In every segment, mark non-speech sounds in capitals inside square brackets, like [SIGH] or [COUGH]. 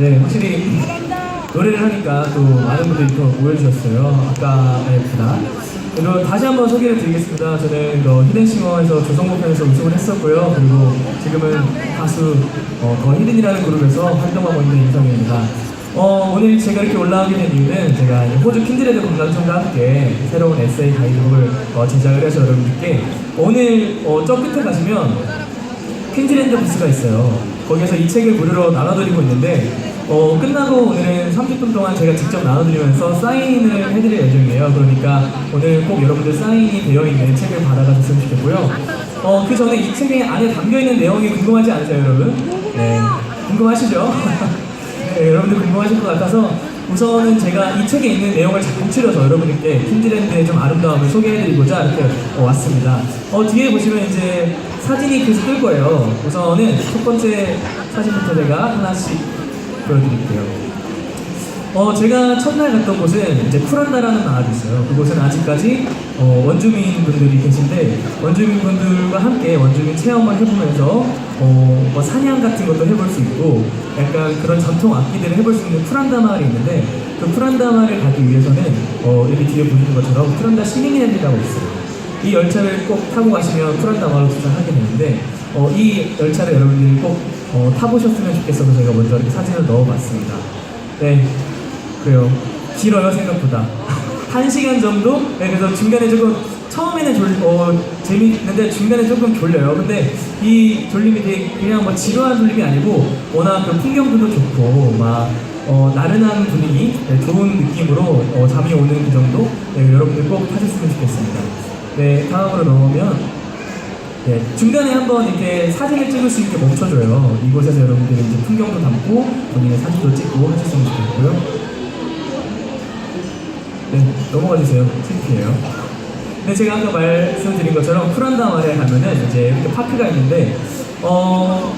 네, 확실히 노래를 하니까 또 많은 분들이 또 모여주셨어요. 아까보다. 그리고 다시 한번 소개를 드리겠습니다. 저는 더 히든싱어에서 조성모 편에서 우승을 했었고요. 그리고 지금은 가수 어, 더 히든이라는 그룹에서 활동하고 있는 이성입니다. 어, 오늘 제가 이렇게 올라오게 된 이유는 제가 호주 킨드레드 관광청과 함께 새로운 에세이 가이드북을 어, 제작을 해서 여러분들께 오늘 어, 저 끝에 가시면 퀸즈랜드 부스가 있어요. 거기에서 이 책을 무료로 나눠드리고 있는데 어, 끝나고 오늘은 30분 동안 제가 직접 나눠드리면서 사인을 해드릴 예정이에요. 그러니까 오늘 꼭 여러분들 사인이 되어 있는 책을 받아가셨으면 좋겠고요. 어, 그 전에 이 책에 안에 담겨있는 내용이 궁금하지 않으세요, 여러분? 네. 궁금하시죠? [LAUGHS] 네, 여러분들 궁금하실 것 같아서 우선은 제가 이 책에 있는 내용을 추려서 여러분들께 퀸즈랜드의 좀 아름다움을 소개해드리고자 이렇게 어, 왔습니다. 어, 뒤에 보시면 이제 사진이 계속 뜰 거예요. 우선은 첫 번째 사진부터 제가 하나씩 보여드릴게요. 어, 제가 첫날 갔던 곳은 이제 쿠란다라는 마을이 있어요. 그곳은 아직까지 어, 원주민 분들이 계신데 원주민 분들과 함께 원주민 체험을 해보면서 어, 뭐 사냥 같은 것도 해볼 수 있고 약간 그런 전통 악기들을 해볼 수 있는 쿠란다 마을이 있는데 그 쿠란다 마을을 가기 위해서는 어, 여기 뒤에 보시는 것처럼 쿠란다 시민이라고 있어요. 이 열차를 꼭 타고 가시면 쿠란다 마을로 도착하게 되는데 어, 이 열차를 여러분들이 꼭 어, 타보셨으면 좋겠어서 제가 먼저 이렇게 사진을 넣어봤습니다. 네, 그래요. 길어요 생각보다. [LAUGHS] 한 시간 정도? 네, 그래서 중간에 조금 처음에는 졸, 어, 재밌는데 중간에 조금 졸려요. 근데 이 졸림이 되게 그냥 뭐 지루한 졸림이 아니고 워낙 그 풍경들도 좋고 막 어, 나른한 분위기, 네, 좋은 느낌으로 어, 잠이 오는 그 정도? 네, 여러분들 꼭 타셨으면 좋겠습니다. 네, 다음으로 넘어오면 네, 중간에 한번 이렇게 사진을 찍을 수 있게 멈춰줘요. 이곳에서 여러분들이 이제 풍경도 담고 본인의 사진도 찍고 하셨으면 좋겠고요. 네, 넘어가 주세요. 창피해요. 네, 제가 아까 말씀드린 것처럼 프란다 마을에 가면은 이제 이렇게 파크가 있는데, 어,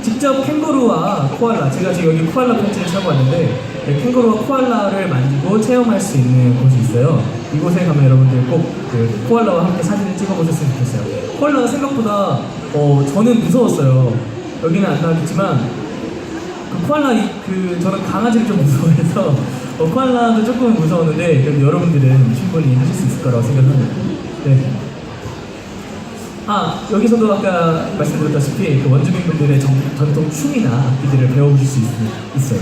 직접 캥거루와 코알라, 제가 지금 여기 코알라 팬츠를 차고 왔는데, 네, 캥거루와 코알라를 만지고 체험할 수 있는 곳이 있어요. 이곳에 가면 여러분들 꼭 그 코알라와 함께 사진을 찍어보셨으면 좋겠어요. 코알라가 생각보다, 어, 저는 무서웠어요. 여기는 안 나왔겠지만, 그 코알라 이- 그 저는 강아지를 좀 무서워해서 어, 코알라도 조금 무서웠는데 여러분들은 충분히 하실 수 있을 거라고 생각합니다. 네. 아 여기서도 아까 말씀드렸다시피 그 원주민 분들의 정- 전통 춤이나 악기들을 배워보실 수 있, 있어요.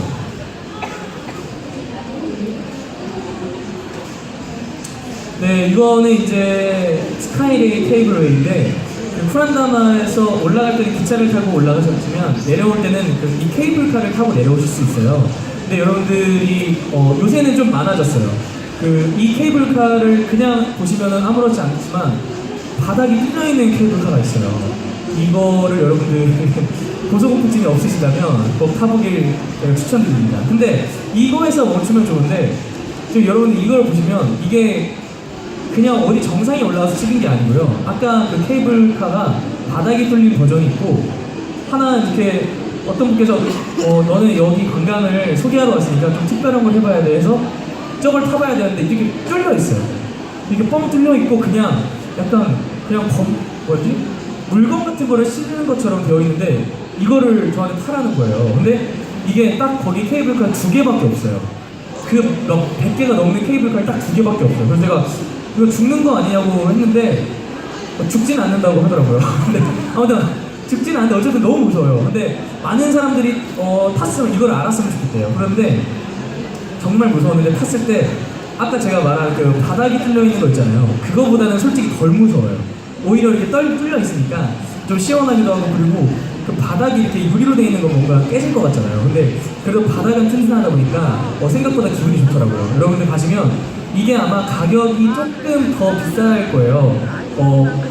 네, 이거는 이제 스카이레이 테이블웨이인데 그 쿠란다마에서 올라갈 때는 기차를 타고 올라가셨지만 내려올 때는 그 이 케이블카를 타고 내려오실 수 있어요. 근데 여러분들이 어, 요새는 좀 많아졌어요. 그 이 케이블카를 그냥 보시면은 아무렇지 않지만 바닥이 뚫려 있는 케이블카가 있어요. 이거를 여러분들 [LAUGHS] 고소공포증이 없으시다면 꼭 타보길 추천드립니다. 근데 이거에서 멈추면 좋은데 지금 여러분들 이걸 보시면 이게 그냥 어디 정상에 올라가서 찍은 게 아니고요. 아까 그 케이블카가 바닥이 뚫린 버전이 있고 하나 이렇게 어떤 분께서 어, 너는 여기 관광을 소개하러 왔으니까 좀 특별한 걸 해봐야 돼 해서 저걸 타봐야 되는데 이렇게 뚫려 있어요. 이게 뻥 뚫려 있고 그냥 약간 그냥 검 뭐지 물건 같은 거를 씹는 것처럼 되어 있는데 이거를 저한테 타라는 거예요. 근데 이게 딱 거기 케이블카 두 개밖에 없어요. 그몇 100개가 넘는 케이블카에 딱 두 개밖에 없어요. 그래서 제가 이거 죽는 거 아니냐고 했는데 어, 죽진 않는다고 하더라고요. [LAUGHS] 근데 아무튼 죽진 않는데 어쨌든 너무 무서워요. 근데 많은 사람들이 어, 탔으면 이걸 알았으면 좋겠대요. 그런데 정말 무서웠는데 탔을 때 아까 제가 말한 그 바닥이 뚫려 있는 거 있잖아요. 그거보다는 솔직히 덜 무서워요. 오히려 이렇게 떨 뚫려 있으니까 좀 시원하기도 하고 그리고 그 바닥이 이렇게 유리로 되어 있는 건 뭔가 깨질 것 같잖아요. 근데 그래도 바닥은 튼튼하다 보니까 어, 생각보다 기분이 좋더라고요. 여러분들 가시면 이게 아마 가격이 조금 더 비쌀 거예요. 어,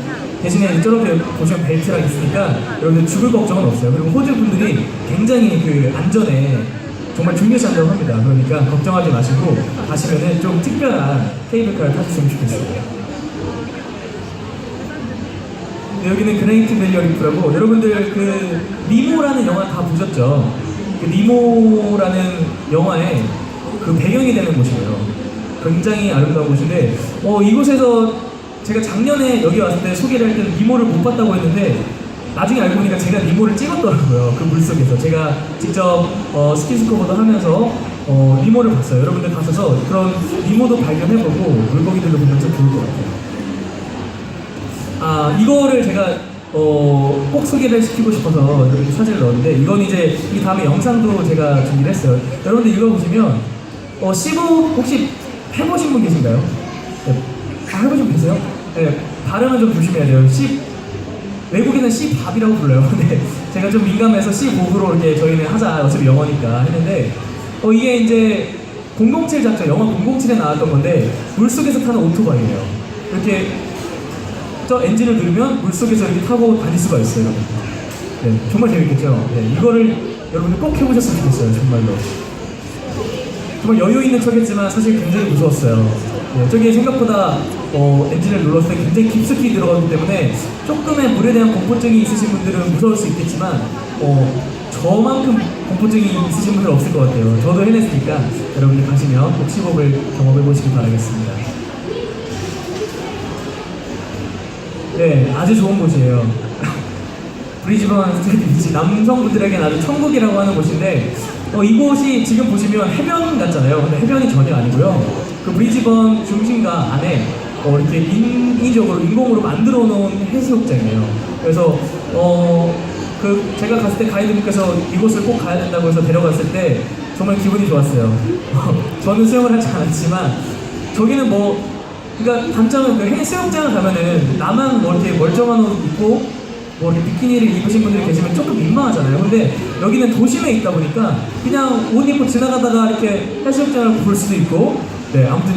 대신에 저렇게 보시면 벨트랑 있으니까 여러분들 죽을 걱정은 없어요. 그리고 호주 분들이 굉장히 그 안전에 정말 중요시한다고 합니다. 그러니까 걱정하지 마시고 가시면은 좀 특별한 케이블카를 타셨으면 좋겠어요. 네, 여기는 그레이트 밸리 리프라고 여러분들 그 니모라는 영화 다 보셨죠? 그 니모라는 영화의 그 배경이 되는 곳이에요. 굉장히 아름다운 곳인데 어, 이곳에서 제가 작년에 여기 왔을 때 소개를 할 때는 니모를 못 봤다고 했는데 나중에 알고 보니까 제가 리모를 찍었더라고요. [LAUGHS] 그 물속에서. 제가 직접 어, 스킨스쿠버도 하면서 어, 리모를 봤어요. 여러분들 가셔서 그런 리모도 발견해보고 물고기들도 보면 좀 좋을 것 같아요. 아 이거를 제가 어, 꼭 소개를 시키고 싶어서 이렇게 사진을 넣었는데 이건 이제 이 다음에 영상도 제가 준비를 했어요. 여러분들 이거 보시면 어, 15 혹시 해보신 분 계신가요? 네. 다 해보신 분 계세요? 네, 발음은 좀 조심해야 돼요. 10 외국에는 C밥이라고 불러요. 근데 [LAUGHS] 제가 좀 민감해서 C5로 이렇게 저희는 하자 어차피 영어니까 했는데 어, 이게 이제 007 작전 영화 007에 나왔던 건데 물 속에서 타는 오토바이예요. 이렇게 저 엔진을 누르면 물 속에서 이렇게 타고 다닐 수가 있어요. 네, 정말 재밌겠죠? 네, 이거를 여러분들 꼭 해보셨으면 좋겠어요, 정말로. 정말 여유 있는 척했지만 사실 굉장히 무서웠어요. 네, 저게 생각보다 어, 엔진을 눌렀을 때 굉장히 깊숙이 들어가기 때문에 조금의 물에 대한 공포증이 있으신 분들은 무서울 수 있겠지만 어, 저만큼 공포증이 있으신 분들은 없을 것 같아요. 저도 해냈으니까 여러분들 가시면 꼭 시범을 경험해 보시기 바라겠습니다. 네, 아주 좋은 곳이에요. [LAUGHS] 브리즈번 스트리트 비치 남성분들에게는 아주 천국이라고 하는 곳인데 어, 이곳이 지금 보시면 해변 같잖아요. 근데 해변이 전혀 아니고요. 그 브리즈번 중심가 안에 어, 이렇게 인위적으로 인공으로 만들어 놓은 해수욕장이에요. 그래서 어, 그 제가 갔을 때 가이드님께서 이곳을 꼭 가야 된다고 해서 데려갔을 때 정말 기분이 좋았어요. [LAUGHS] 저는 수영을 하지 않았지만 저기는 뭐 그러니까 단점은 그 해수욕장을 가면은 나만 뭐 이렇게 멀쩡한 옷 입고 뭐 이렇게 비키니를 입으신 분들이 계시면 조금 민망하잖아요. 근데 여기는 도심에 있다 보니까 그냥 옷 입고 지나가다가 이렇게 해수욕장을 볼 수도 있고 네 아무튼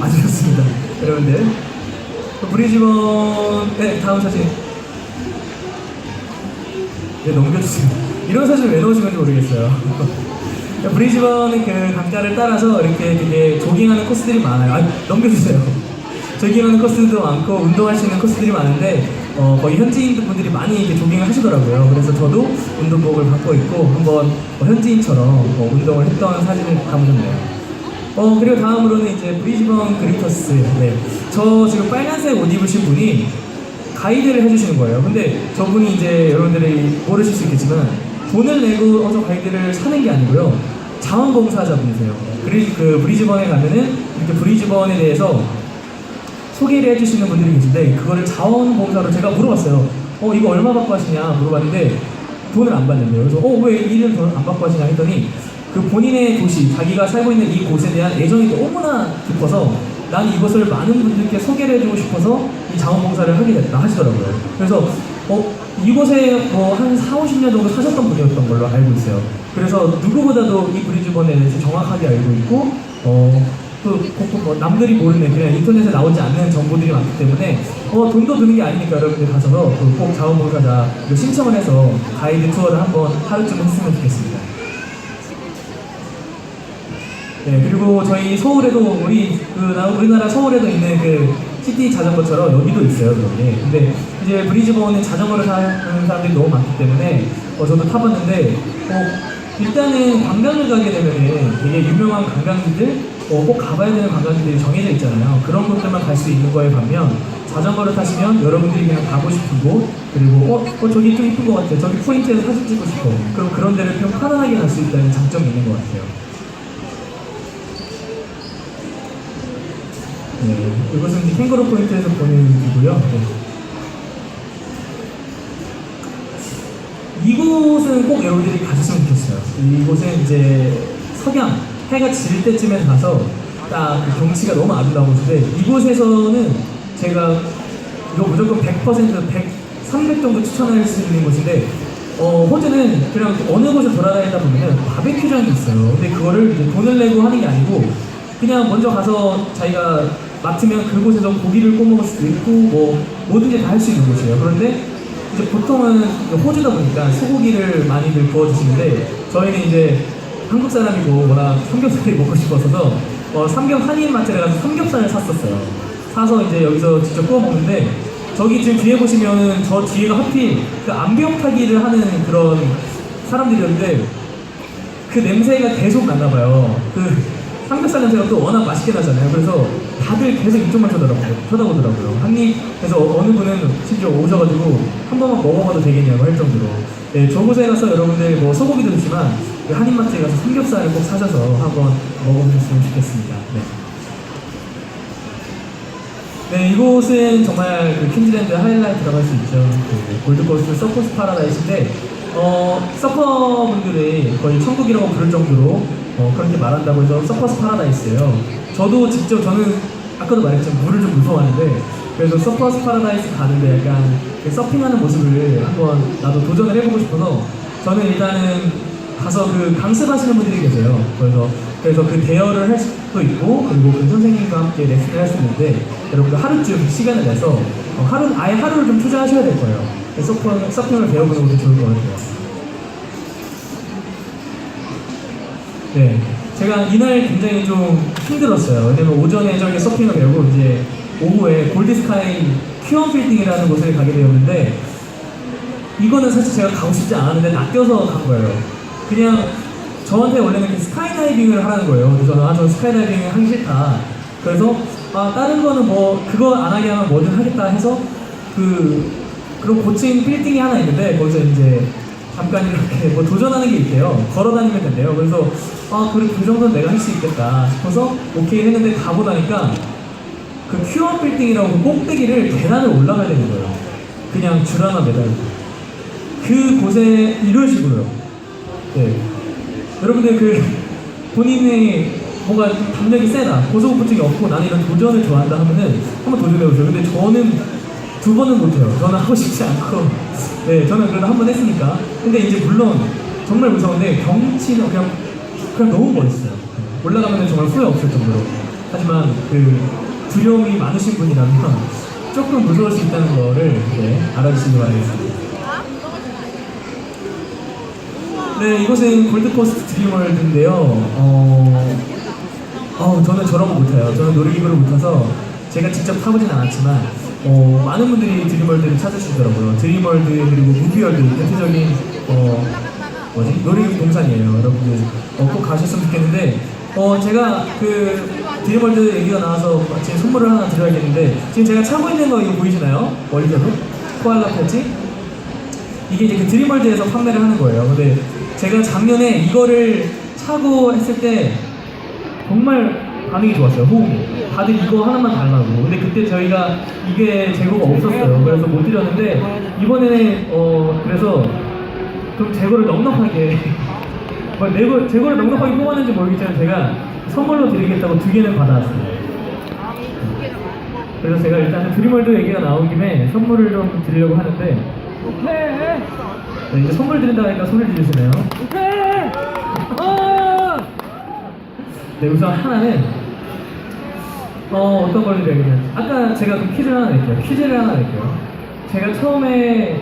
아주 좋습니다. 여러분들 또 브리즈번 네 다음 사진 네 넘겨주세요. 이런 사진 왜 넣으신 건지 모르겠어요. [LAUGHS] 브리즈번의 그 강가를 따라서 이렇게 되게 조깅하는 코스들이 많아요. 아, 넘겨주세요. [LAUGHS] 조깅하는 코스도 많고 운동할 수 있는 코스들이 많은데 어, 거의 현지인 분들이 많이 이렇게 조깅을 하시더라고요. 그래서 저도 운동복을 받고 있고 한번 어, 현지인처럼 어, 운동을 했던 사진을 담으셨네요. 어 그리고 다음으로는 이제 브리즈번 그리터스. 네, 저 지금 빨간색 옷 입으신 분이 가이드를 해주시는 거예요. 근데 저분이 이제 여러분들이 모르실 수 있겠지만 돈을 내고 어서 가이드를 사는 게 아니고요. 자원봉사자분이세요. 그리고 그 브리즈번에 가면은 이렇게 브리즈번에 대해서 소개를 해주시는 분들이 계신데 그거를 자원봉사로 제가 물어봤어요. 어 이거 얼마 받고 하시냐 물어봤는데 돈을 안 받는데요. 그래서 어왜 일을 돈을 안 받고 하시냐 했더니 그 본인의 도시 자기가 살고 있는 이 곳에 대한 애정이 너무나 깊어서 난 이것을 많은 분들께 소개를 해주고 싶어서 이 자원봉사를 하게 됐다 하시더라고요. 그래서 어 이곳에 뭐한 4, 50년 정도 사셨던 분이었던 걸로 알고 있어요. 그래서 누구보다도 이 브리즈번에 대해서 정확하게 알고 있고 어 또, 꼭, 뭐 남들이 모르는 그냥 인터넷에 나오지 않는 정보들이 많기 때문에 어, 돈도 드는 게 아니니까 여러분들 가셔서 그꼭 자원봉사자 이거 신청을 해서 가이드 투어를 한번 하루쯤 했으면 좋겠습니다. 네, 그리고 저희 서울에도 우리 그 나- 우리나라 서울에도 있는 그 시티 자전거처럼 여기도 있어요, 여기. 근데 이제 브리즈번에 자전거를 타는 사람들이 너무 많기 때문에 어, 저도 타봤는데 어, 일단은 관광을 가게 되면은 되게 유명한 관광지들 어, 꼭 가봐야 되는 관광지들이 정해져 있잖아요. 그런 곳들만 갈 수 있는 거에 반면 자전거를 타시면 여러분들이 그냥 가고 싶은 곳 그리고 어, 어 저기 좀 이쁜 것 같아. 저기 포인트에서 사진 찍고 싶어. 그럼 그런 데를 좀 편안하게 갈 수 있다는 장점이 있는 것 같아요. 네, 이것은 캥거루 포인트에서 보는 뷰고요. 네. 이곳은 꼭 여러분들이 가셨으면 좋겠어요. 이곳은 이제 석양, 해가 질 때쯤에 가서 딱 그 경치가 너무 아름다운 곳인데 이곳에서는 제가 이거 무조건 100% 100, 300 정도 추천할 수 있는 곳인데 어, 호주는 그냥 어느 곳을 돌아다니다 보면은 바베큐장이 있어요. 근데 그거를 이제 돈을 내고 하는 게 아니고 그냥 먼저 가서 자기가 맡으면 그곳에서 고기를 구워 먹을 수도 있고 뭐 뭐든지 다 할 수 있는 곳이에요. 그런데 이제 보통은 호주다 보니까 소고기를 많이들 구워주시는데 저희는 이제 한국 사람이고 워낙 삼겹살이 먹고 싶어서 어, 삼겹 한인 마트에 가서 삼겹살을 샀었어요. 사서 이제 여기서 직접 구워 먹는데 저기 지금 뒤에 보시면은 저 뒤에가 하필 그 암벽 타기를 하는 그런 사람들이었는데 그 냄새가 계속 났나 봐요. 그 삼겹살 냄새가 또 워낙 맛있게 나잖아요. 그래서 다들 계속 이쪽만 쳐다보더라고요. 쳐다보더라고요. 한입에서 어- 어느 분은 심지어 오셔가지고 한 번만 먹어봐도 되겠냐고 할 정도로. 네, 저곳에 가서 여러분들 뭐 소고기도 좋지만 그 한인마트에 가서 삼겹살을 꼭 사셔서 한번 먹어보셨으면 좋겠습니다. 네. 네, 이곳은 정말 그 퀸즈랜드 하이라이트라고 할 수 있죠. 그 골드코스트 서커스 파라다이스인데, 어, 서퍼분들이 거의 천국이라고 부를 정도로 어, 그렇게 말한다고 해서 서커스 파라다이스예요. 저도 직접 저는 아까도 말했지만 물을 좀 무서워하는데 그래서 서커스 파라다이스 가는데 약간 그 서핑하는 모습을 한번 나도 도전을 해보고 싶어서 저는 일단은 가서 그 강습하시는 분들이 계세요. 그래서 그래서 그 대여를 할 수도 있고 그리고 그 선생님과 함께 레슨을 할 수 있는데 여러분들 하루쯤 시간을 내서 어, 하루 아예 하루를 좀 투자하셔야 될 거예요. 그래서 서핑, 서핑을 배워보는 것도 좋을 것 같아요. 네, 제가 이날 굉장히 좀 힘들었어요. 왜냐면 오전에 저기 서핑을 배우고 이제 오후에 골드스카이 큐언 필딩이라는 곳을 가게 되었는데 이거는 사실 제가 가고 싶지 않았는데 낚여서 간 거예요. 그냥 저한테 원래는 그 스카이다이빙을 하라는 거예요. 그래서 저는 아, 저 스카이다이빙 하기 싫다. 그래서 아, 다른 거는 뭐 그거 안 하게 하면 뭐든 하겠다 해서 그 그런 고층 빌딩이 하나 있는데 거기서 이제 잠깐 이렇게 뭐 도전하는 게 있대요. 걸어 다니면 된대요. 그래서 아, 그래 그 정도는 내가 할 수 있겠다 싶어서 오케이 했는데 가고 나니까 그 큐어 빌딩이라고 그 꼭대기를 계단을 올라가야 되는 거예요. 그냥 줄 하나 매달고. 그 곳에 이런 식으로요. 네. 여러분들 그 본인의 뭔가 좀 담력이 세다, 고소공포증이 없고 나는 이런 도전을 좋아한다 하면은 한번 도전해보세요. 근데 저는 두 번은 못해요. 저는 하고 싶지 않고, 네, 저는 그래도 한 번 했으니까. 근데 이제 물론 정말 무서운데 경치는 그냥 그냥 너무 멋있어요. 올라가면 정말 후회 없을 정도로. 하지만 그 두려움이 많으신 분이라면 조금 무서울 수 있다는 거를 네, 알아주시기 바라겠습니다. 네, 이곳은 골드코스트 드림월드인데요. 어, 어, 저는 저런 거 못해요. 저는 놀이기구를 못 타서 제가 직접 타보진 않았지만 어, 많은 분들이 드림월드를 찾으시더라고요. 드림월드 그리고 무비월드 대표적인 어, 뭐지 놀이기구 동산이에요. 여러분들 어, 꼭 가셨으면 좋겠는데 어, 제가 그 드림월드 얘기가 나와서 마치 선물을 하나 드려야겠는데 지금 제가 차고 있는 거 이거 보이시나요? 멀리서도 코알라 패치 이게 이제 그 드림월드에서 판매를 하는 거예요. 근데 제가 작년에 이거를 차고 했을 때 정말 반응이 좋았어요. 호응이. 다들 이거 하나만 달라고. 근데 그때 저희가 이게 재고가 없었어요. 그래서 못 드렸는데 이번에는 어 그래서 좀 재고를 넉넉하게 [LAUGHS] 뭐 내고 재고를 넉넉하게 뽑았는지 모르겠지만 제가 선물로 드리겠다고 두 개는 받아왔어요. 그래서 제가 일단은 드림월드 얘기가 나온 김에 선물을 좀 드리려고 하는데 오케이. 네, 이제 선물 드린다고 하니까 손을 들으시네요. 오케이. 어. 네, 우선 하나는 어, 어떤 걸 드려야겠냐. 아까 제가 그 퀴즈를 하나 낼게요. 퀴즈를 하나 낼게요. 제가 처음에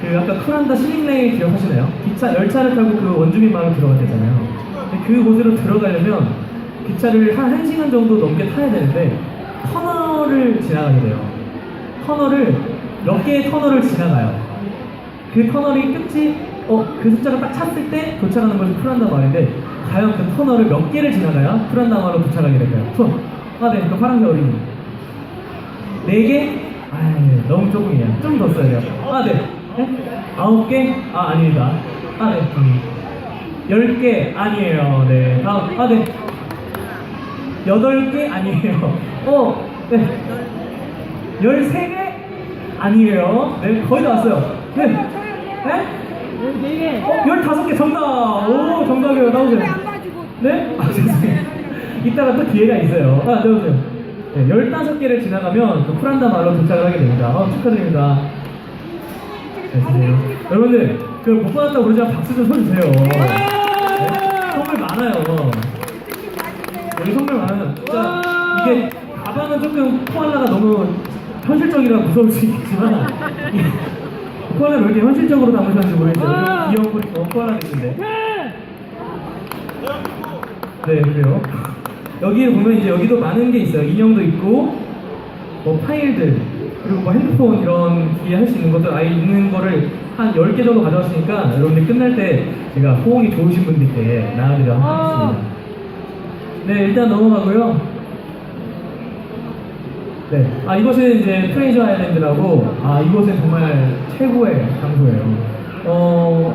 그 아까 쿠란다 시민레일 기억하시나요? 기차 열차를 타고 그 원주민 마을 들어갔대잖아요. 근데 그 곳으로 들어가려면 기차를 한 1시간 정도 넘게 타야 되는데 터널을 지나가게 돼요. 터널을 몇 개의 터널을 지나가요. 그 터널이 끝이 어 그 숫자가 딱 찼을 때 도착하는 것이 프란다 마을인데 과연 그 터널을 몇 개를 지나가야 프란다 마을로 도착하게 될까요? 손. 아, 네, 그 파란색 어린이. 네 개? 아, 너무 조금이야. 좀 더 써야 돼요. 아, 네. 네? 아홉 개? 아, 아닙니다. 아, 네. 음. 열 개? 아니에요. 네. 다음. 아, 네. 여덟 개? 아니에요. 어, 네. 열세 개? 아니에요. 네, 거의 다 왔어요. 네. 네? 네 개. 어, 15개 정답! 오, 정답이에요. 나오세요. 네? 아, 죄송해요. 이따가 또 기회가 있어요. 아, 나오세요. 네, 15개를 지나가면 그 프란다 마을로 도착을 하게 됩니다. 어, 축하드립니다. 잘 지내요. 여러분들, 그못 받았다고 그러지만 박수 좀 쳐주세요. 네, 선물 많아요. 여기 선물 많아요. 진짜 이게 가방은 조금 코알라가 너무 현실적이라 무서울 수 있겠지만 이 [LAUGHS] 코알라를 왜 이렇게 현실적으로 담으셨는지 모르겠어요. 귀여운 코, 어, 코알라 있는데. 네, 그래요. 여기에 보면 이제 여기도 많은 게 있어요. 인형도 있고, 뭐 파일들, 그리고 뭐 핸드폰 이런 기회 할수 있는 것들 아예 있는 거를 한 10개 정도 가져왔으니까 여러분들 끝날 때 제가 호응이 좋으신 분들께 나눠드려 하겠습니다. 네, 일단 넘어가고요. 네. 아, 이곳은 이제 프레이저 아일랜드라고, 아, 이곳은 정말 최고의 장소예요. 어,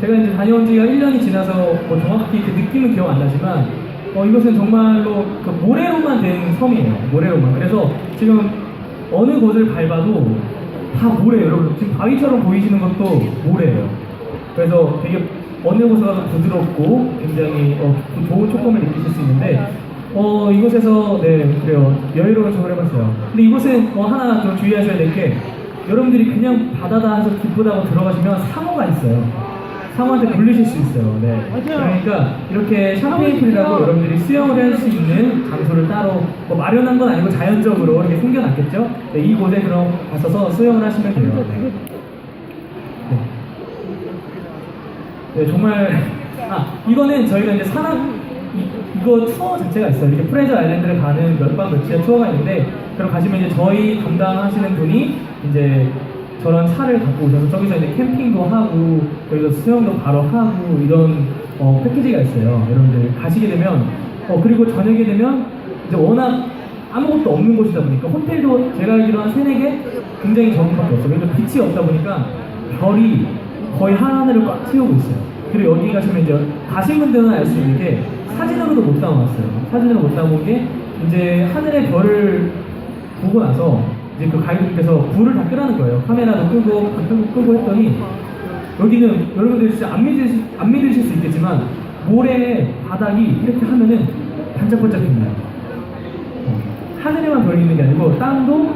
제가 이제 다녀온 지가 1년이 지나서 뭐 정확히 그 느낌은 기억 안 나지만, 어, 이곳은 정말로 그 모래로만 된 섬이에요. 모래로만. 그래서 지금 어느 곳을 밟아도 다 모래예요. 여러분, 지금 바위처럼 보이시는 것도 모래예요. 그래서 되게 어느 곳에 가도 부드럽고 굉장히 어, 좋은 촉감을 느끼실 수 있는데 어, 이곳에서 네 그래요 여유로운 척을 해봤어요. 근데 이곳은 어, 하나 좀 주의하셔야 될 게 여러분들이 그냥 바다다 해서 기쁘다고 들어가시면 상어가 있어요. 상어한테 걸리실 수 있어요. 네. 그러니까 이렇게 샴페인 풀이라고 여러분들이 수영을 할 수 있는 장소를 따로 뭐 마련한 건 아니고 자연적으로 이렇게 생겨났겠죠. 네, 이곳에 그럼 가셔서 수영을 하시면 돼요. 네. 네. 네, 정말 아 이거는 저희가 이제 산악 이, 이거 투어 자체가 있어요. 이렇게 프레저 아일랜드를 가는 몇박 며칠의 투어가 있는데 그럼 가시면 이제 저희 담당하시는 분이 이제 저런 차를 갖고 오셔서 저기서 이제 캠핑도 하고 여기서 수영도 바로 하고 이런 어, 패키지가 있어요. 여러분들 가시게 되면 어 그리고 저녁에 되면 이제 워낙 아무것도 없는 곳이다 보니까 호텔도 제가 알기로 한 세네 개 굉장히 적은 밖에 없어요. 그러니까 빛이 없다 보니까 별이 거의 하늘을 꽉 채우고 있어요. 그리고 여기 가시면 이제 가신 분들은 알수 있는 게 사진으로도 못 담아왔어요. 사진으로 못 담은 게 이제 하늘의 별을 보고 나서 이제 그 가이드님께서 불을 다 끄라는 거예요. 카메라도 끄고 다 끄고 끄고 했더니 여기는 여러분들 진짜 안 믿으실, 안 믿으실 수 있겠지만 모래 바닥이 이렇게 하면은 반짝반짝해요. 어, 하늘에만 별이 있는 게 아니고 땅도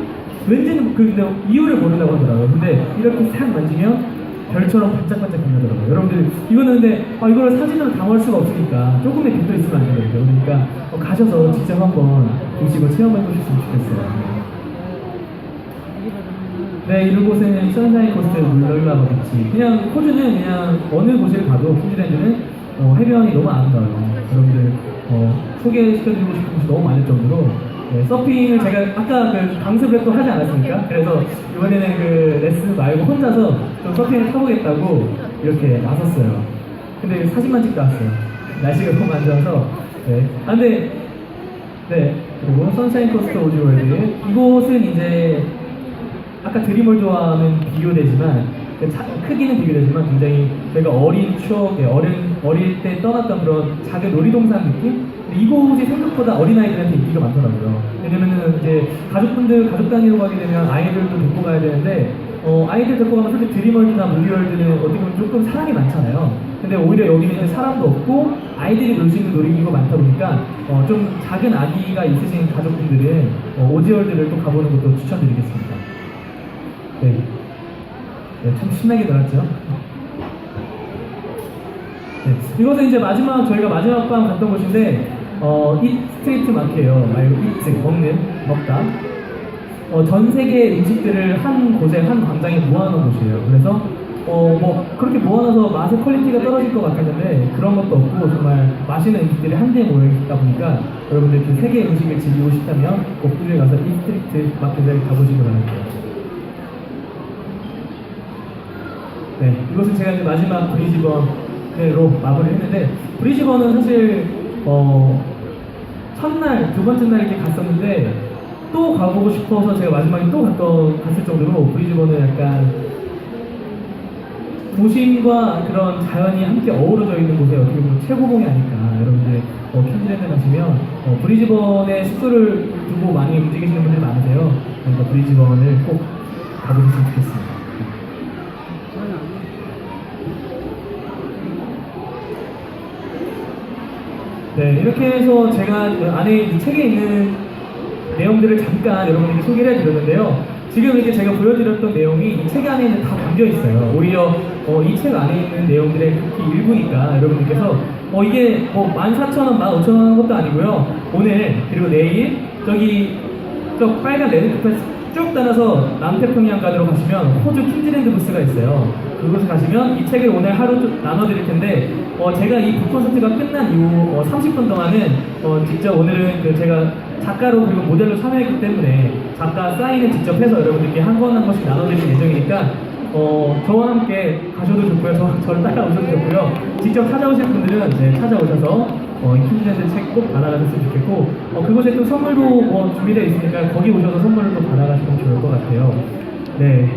왠지는 그 이유를 모른다고 하더라고요. 근데 이렇게 싹 만지면 별처럼 반짝반짝 빛나더라고요. 여러분들 이거는 근데 아, 이걸 사진으로 담을 수가 없으니까 조금의 빛도 있으면 안 되거든요. 그러니까 어, 가셔서 직접 한번 보시고 체험해 보셨으면 좋겠어요. 네, 이곳은 선샤인 코스트 물놀이와 같이 그냥 호주는 그냥 어느 곳을 가도 퀸즐랜드는 어, 해변이 너무 아름다워요. 여러분들 어, 소개시켜드리고 싶은 곳이 너무 많을 정도로 네, 서핑을 제가 아까 그 강습을 또 하지 않았습니까? 그래서 이번에는 그 레슨 말고 혼자서 좀 서핑을 타보겠다고 이렇게 나섰어요. 근데 사진만 찍다 왔어요. 날씨가 너무 안 좋아서 네. 아, 근데 네 그리고 선샤인 코스트 오즈월드 이곳은 이제 아까 드림월드와는 비교되지만 그 차- 크기는 비교되지만 굉장히 저희가 어린 추억, 예, 어린 어릴 때 떠났던 그런 작은 놀이동산 느낌? 이곳이 생각보다 어린아이들한테 인기가 많더라고요. 왜냐면은 이제 가족분들 가족 단위로 가게 되면 아이들도 데리고 가야 되는데 어, 아이들 데리고 가면 솔직히 드림월드나 무비월드는 어떻게 보면 조금 사람이 많잖아요. 근데 오히려 여기는 사람도 없고 아이들이 놀 수 있는 놀이기구가 많다 보니까 어, 좀 작은 아기가 있으신 가족분들은 어, 오지월드를 또 가보는 것도 추천드리겠습니다. 네. 네, 참 신나게 놀았죠. 네, 이것은 이제 마지막 저희가 마지막 밤 갔던 곳인데 어, 이 스트리트 마트예요. 말 이트 먹는 먹다. 어, 전 세계 음식들을 한 곳에 한 광장에 모아놓은 곳이에요. 그래서 어, 뭐 그렇게 모아놔서 맛의 퀄리티가 떨어질 것 같았는데 그런 것도 없고 정말 맛있는 음식들이 한데 모여 있다 보니까 여러분들 그 세계 음식을 즐기고 싶다면 꼭 호주에 가서 이 스트리트 마트를 가보시기 바랍니다. 네, 이것은 제가 이제 마지막 브리즈번으로 마무리를 했는데 브리즈번은 사실 어, 첫날, 두 번째 날 이렇게 갔었는데 또 가보고 싶어서 제가 마지막에 또 갔던, 갔을 정도로 브리즈번은 약간 도심과 그런 자연이 함께 어우러져 있는 곳에 어떻게 보면 최고봉이 아닐까 여러분들 어, 캔즈랜드 가시면 어, 브리즈번에 숙소를 두고 많이 움직이시는 분들 많으세요. 그러니까 브리즈번을 꼭 가보셨으면 좋겠습니다 네, 이렇게 해서 제가 그 안에 이 책에 있는 내용들을 잠깐 여러분에게 소개를 해드렸는데요. 지금 이렇게 제가 보여드렸던 내용이 이 책 안에는 다 담겨 있어요. 오히려 어, 이 책 안에 있는 내용들의 극히 일부니까 여러분들께서 어, 이게 뭐 14,000원, 15,000원 하는 것도 아니고요. 오늘 그리고 내일 저기 저 빨간 레드카펫 쭉 따라서 남태평양가로 가시면 호주 퀸즈랜드 부스가 있어요. 그곳에 가시면 이 책을 오늘 하루 좀 나눠드릴 텐데 어, 제가 이 북콘서트가 끝난 이후 어, 30분 동안은 어, 직접 오늘은 그 제가 작가로 그리고 모델로 참여했기 때문에 작가 사인을 직접 해서 여러분들께 한 권 한 권씩 나눠드릴 예정이니까 어, 저와 함께 가셔도 좋고요. 저, 저를 따라오셔도 좋고요. 직접 찾아오실 분들은 네, 찾아오셔서 어, 킹즈랜드 책 꼭 받아가셨으면 좋겠고 어, 그곳에 또 선물도 뭐 준비되어 있으니까 거기 오셔서 선물을 또 받아가시면 좋을 것 같아요. 네.